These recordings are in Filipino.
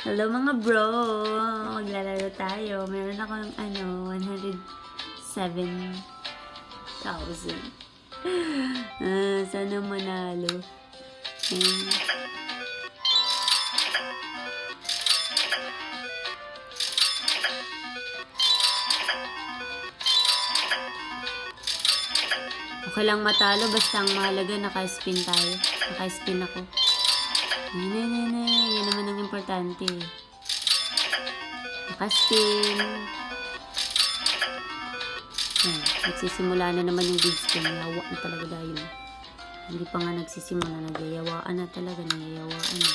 Hello mga bro! Maglalaro tayo. Meron akong ano, 107,000. Ah, sana manalo. Ayan. Okay lang matalo, basta ang mahalaga naka-spin tayo. Naka-spin ako. Nay, nay, nay. Yan naman ang importante. Naka-spin. Ayan, nagsisimula na naman yung big spin. Yawa na talaga dahil. Hindi pa nga nagsisimula. Nagyayawaan na talaga. Nagyayawaan na.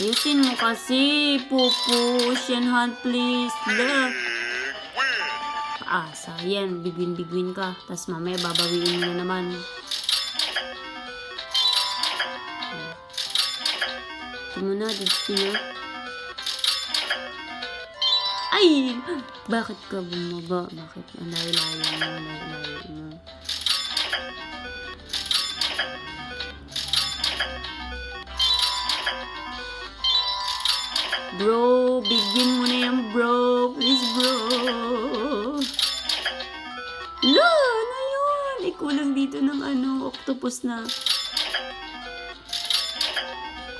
Ayusin mo kasi, Pupu. Ocean hunt, please. Look. Paasa. Yan, bigwin-bigwin ka. Tapos mamaya babawiin mo na naman. Ito mo na, Destino. Ay! Bakit ka bumaba? Bakit ang layo-layo mo? Layo-layo mo. Bro, bigyan mo na yan, bro. Please, bro. La, ano yun? Ikulang dito ng ano, octopus na.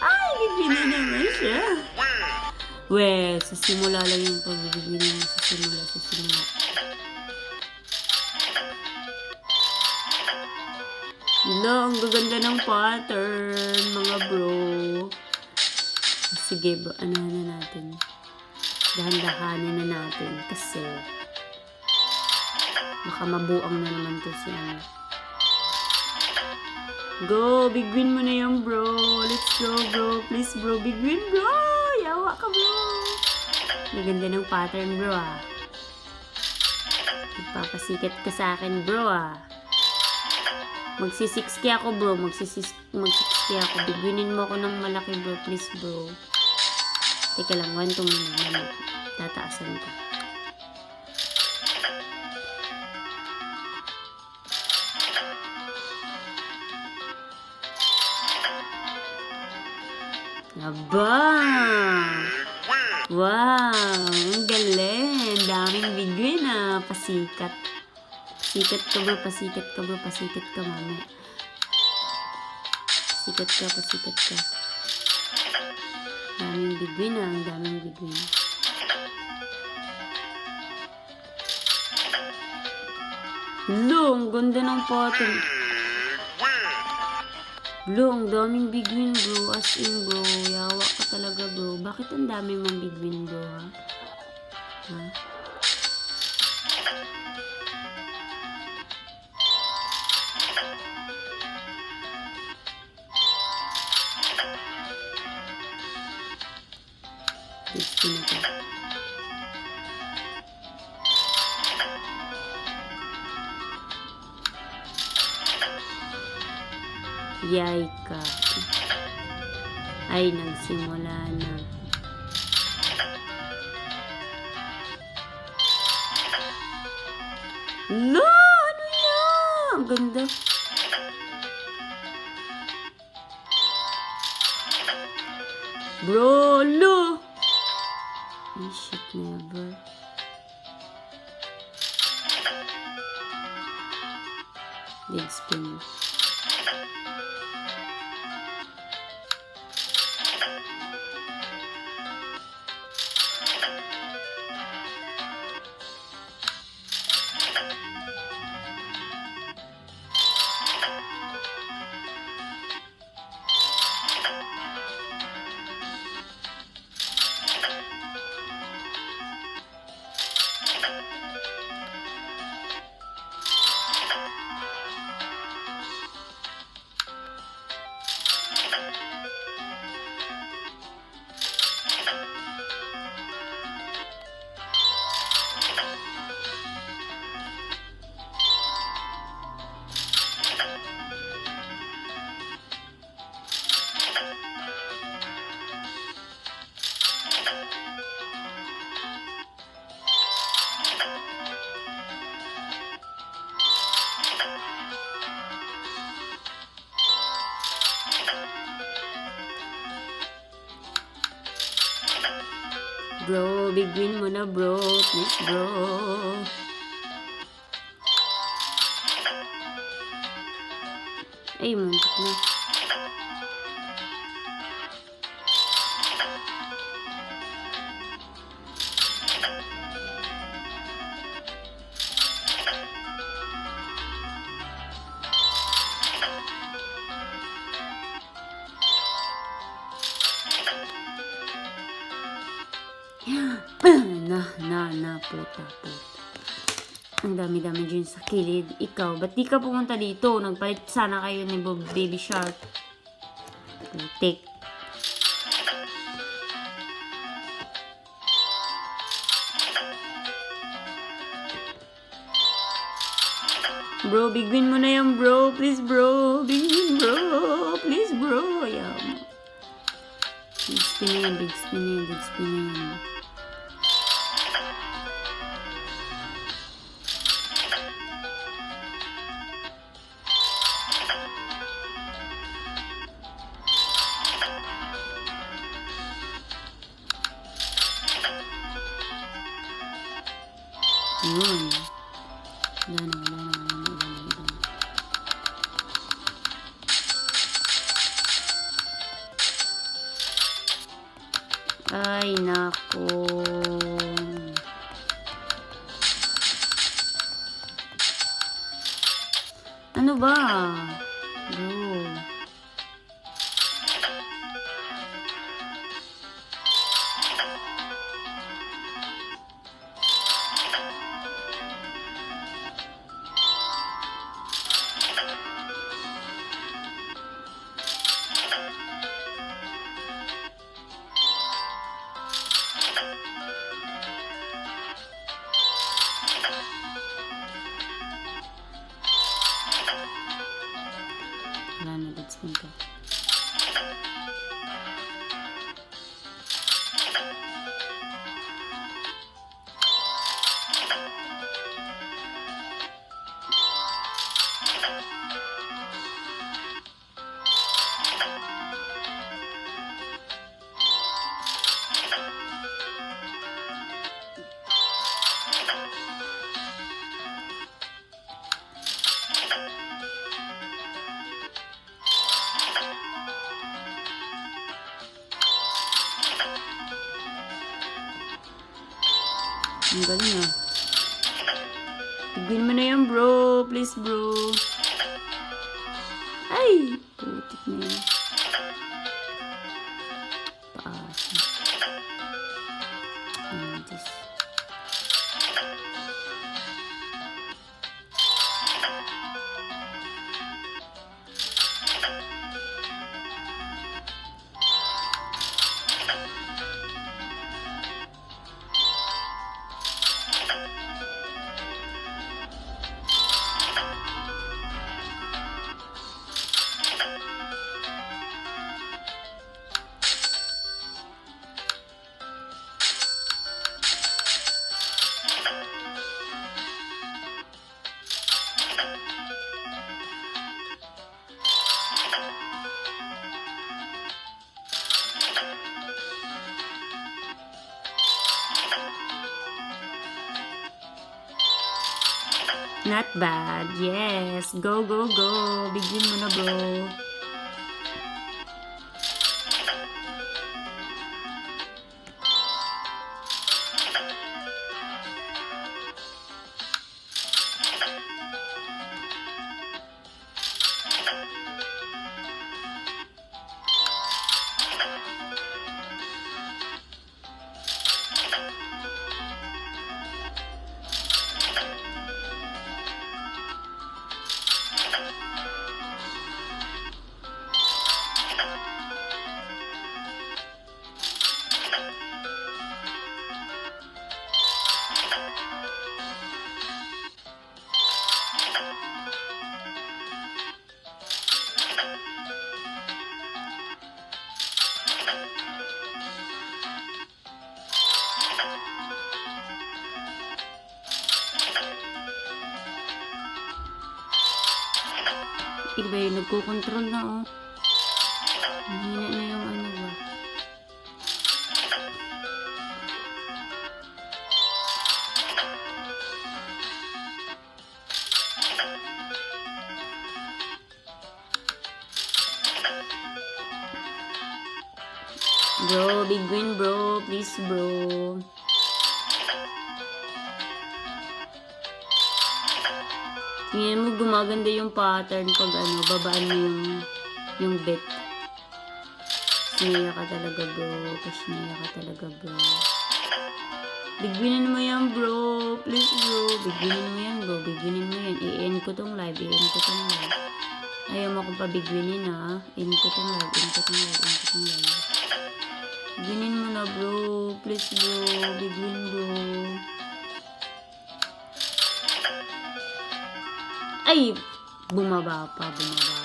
Ay, na naman siya. We, sa simula lang yung pagbibigyan mo. Sa simula, sa simula. La, ang gaganda ng pattern, mga bro. Sige, ano na natin. Dahan-dahanin na natin kasi baka mabuang na naman to si ano. Go! Big win mo na yan, bro. Let's go, bro. Please, bro. Big win, bro. Yawa ka, bro. Maganda ng pattern, bro, ah. Magpapasikat ka sa akin, bro, ah. Magsi-6k ako, bro. Magsi-6 magsi-6k ako. Bigwinin mo ako ng malaki, bro. Please, bro. Teka lang, one to muna. Mami. Tataasan ko. Aba! Wow! Ang galing! Daming bigwin ah. Pasikat. Pasikat ka bro, pasikat ka bro, pasikat ka mami. Pasikat ka, pasikat ka. Daming bigwin ah, ang daming bigwin. Lo, ang ganda ng pattern. Bro, ang daming big win, bro. As in, bro. Yawa ka talaga, bro. Bakit ang dami mong big win, bro, ha? Ha? Yay ka. Ay, nagsimula na. No! Ano yan? Ang ganda. Bro, lo! Ay, shit, never. Bro, big win mo na bro. Please bro. Ay, muntik na, na, na, puta, puta. Ang dami-dami dyan sa kilid. Ikaw, ba't di ka pumunta dito? Nagpalit sana kayo ni Bob Baby Shark. Putik. Bro, big win mo na yan, bro. Please, bro. Big win, bro. Please, bro. Ayaw mo. Big spin na yan, big spin na yan, big spin. Yun. Ang galing ah. Mo na yan, bro. Please, bro. Ay! Putik na yan. Not bad. Yes. Go, go, go. Bigyan mo na, bro. Iba yung nagko-control na, oh. Mahina na yung yung pattern pag ano, babaan mo yung, yung bet. Siniya ka talaga bro. Pasniya ka talaga bro. Bigwinin mo yan bro. Please bro. Bigwinin mo yan bro. Bigwinin mo yan. I-end ko tong live. I-end ko tong live. Ayaw mo akong pabigwinin ha. End ko tong live. End ko tong live. End ko tong live. Bigwinin mo na bro. Please bro. Bigwin bro. Ay! Bumaba pa. Bumaba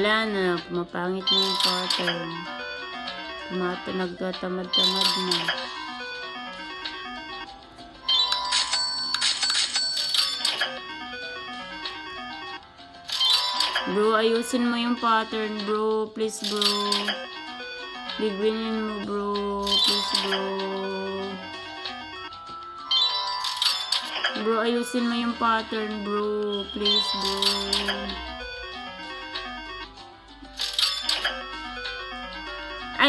Wala na, pumapangit na yung pattern. Tumata, nagtatamad-tamad na. Bro, ayusin mo yung pattern, bro. Please, bro. Bigwinin mo, bro. Please, bro. Bro, ayusin mo yung pattern, bro. Please, bro.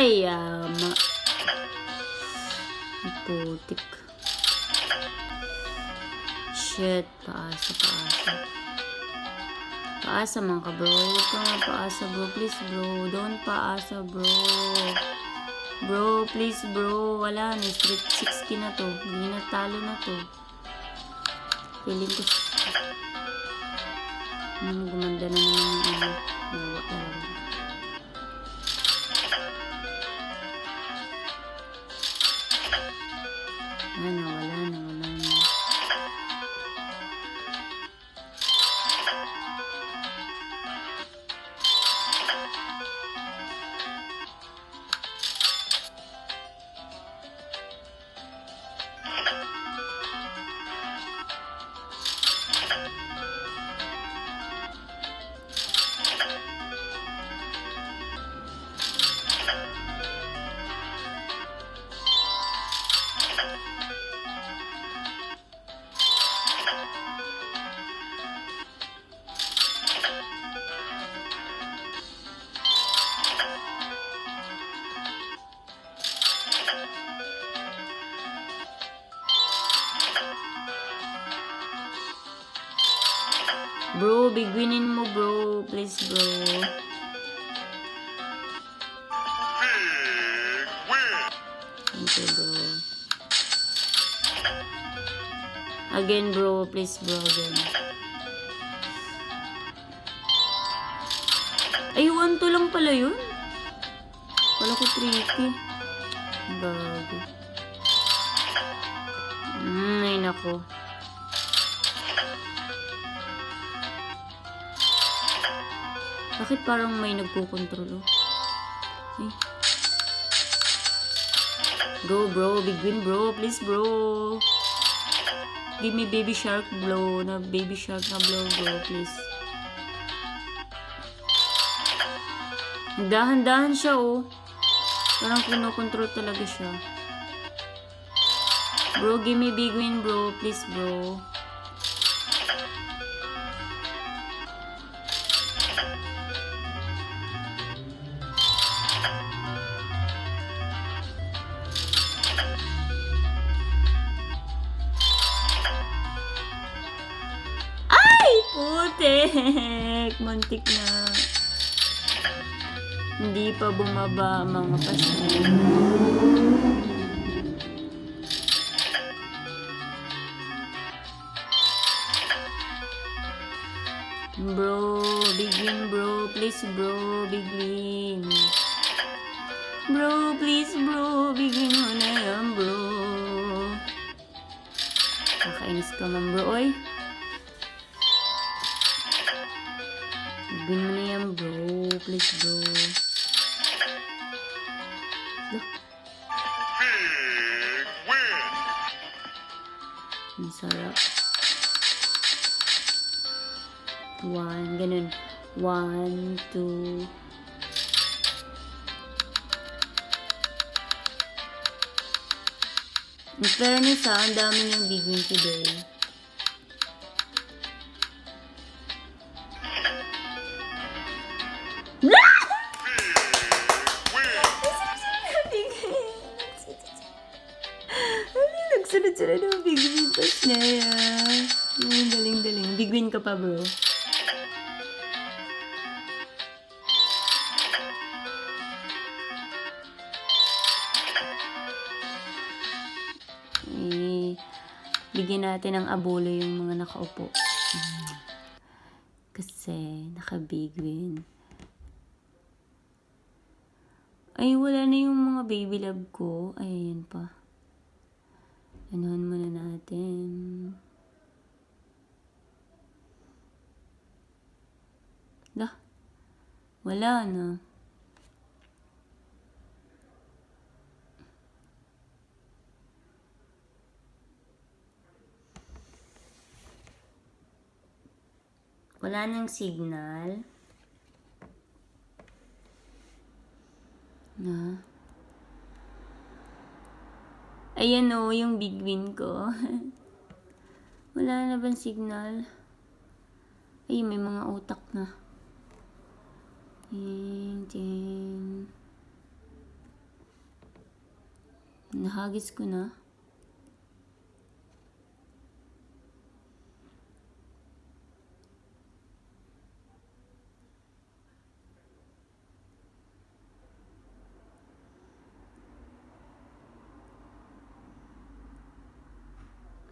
Ay. Ang Putik. Shit, paasa, paasa. Paasa man ka, bro. Huwag nga paasa, bro. Please, bro. Don't paasa, bro. Bro, please, bro. Wala na. Street 60 na to. Hindi na talo na to. Feeling ko... Hmm, gumanda na naman yung ano. Nawa talaga. Wala na, wala na, wala na. Bro, bigwinin mo bro. Please bro. Thank you bro. Again bro. Please bro. Again. Ay, 1 to lang pala yun. Wala ko tricky. Bago. Hmm, ay nako. Bakit parang may nagkukontrol oh? Ay. Go bro, big win bro, please bro. Give me baby shark blow na baby shark na blow bro, please. Dahan-dahan siya oh. Parang kinokontrol talaga siya. Bro, give me big win bro, please bro. Muntik na. Hindi pa bumaba ang mga pastel. Bro, big win bro. Please bro, big win. Bro, please bro. Big win mo na yan bro. Nakainis ka man bro, oy. Please bro. Look, ang sarap. One, ganun. One, two. In fairness ha, ang dami niyang big win today. Ka pa, bro. Bigyan natin ng abolo yung mga nakaupo. Kasi, naka-big win. Ay, wala na yung mga baby love ko. Ay, ayan pa. Anuhan muna natin. Lah, wala na. Wala nang signal. Na. Ayan o, yung big win ko. Wala na bang signal? Ay, may mga utak na. Ting, ting. Nahagis ko na.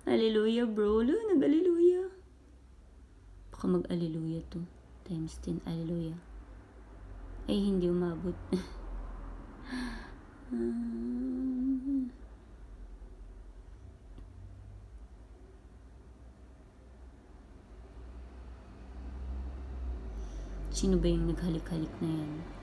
Hallelujah, bro. Lo, nag-hallelujah. Baka mag-hallelujah to. Times 10, hallelujah. Ay, hindi umabot. Sino ba yung naghalik-halik na yan?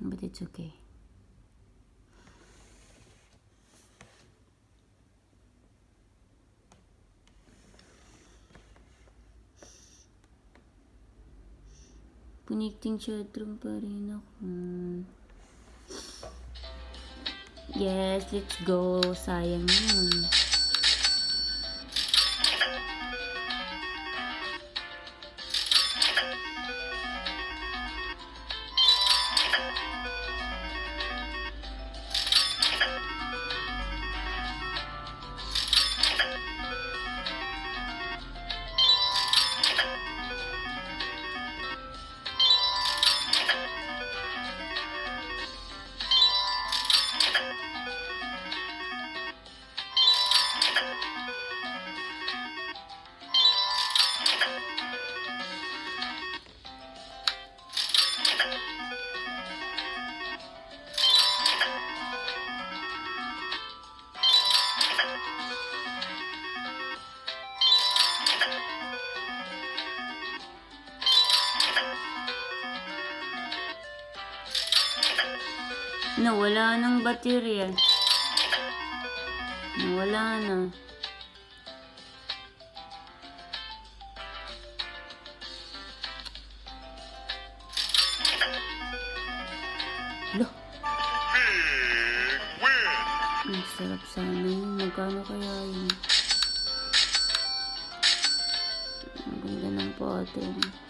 But it's okay. Connecting chatroom pa rin ako. Yes, let's go. Sayang yun. Nawala ng baterya. Nawala na. Lo, win. ang sarap sana yun. Magkano kaya yun? Ang ganda ng. Okay.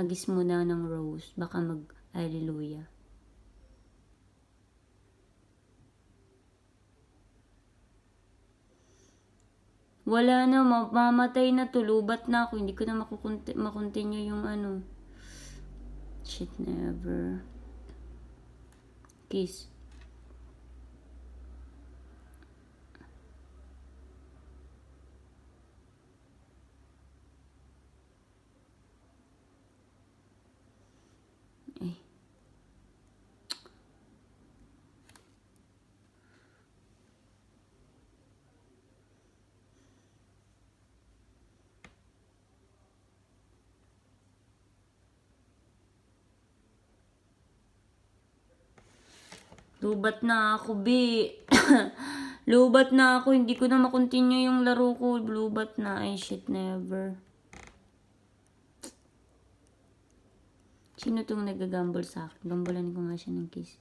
Hagis muna ng rose. Baka mag-alleluia. Wala na, ma- mamatay na, tulubat na ako. Hindi ko na makukonti- makontinue yung ano. Shit, never. Kiss. Lubat na ako, be. Lubat na ako. Hindi ko na makontinue yung laro ko. Lubat na. Ay, shit, never. Sino tong nagagamble sa akin? Gambulan ko nga siya ng kiss.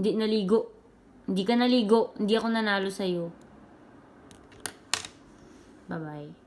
Hindi naligo. Hindi ka naligo. Hindi ako nanalo sa'yo. Bye-bye.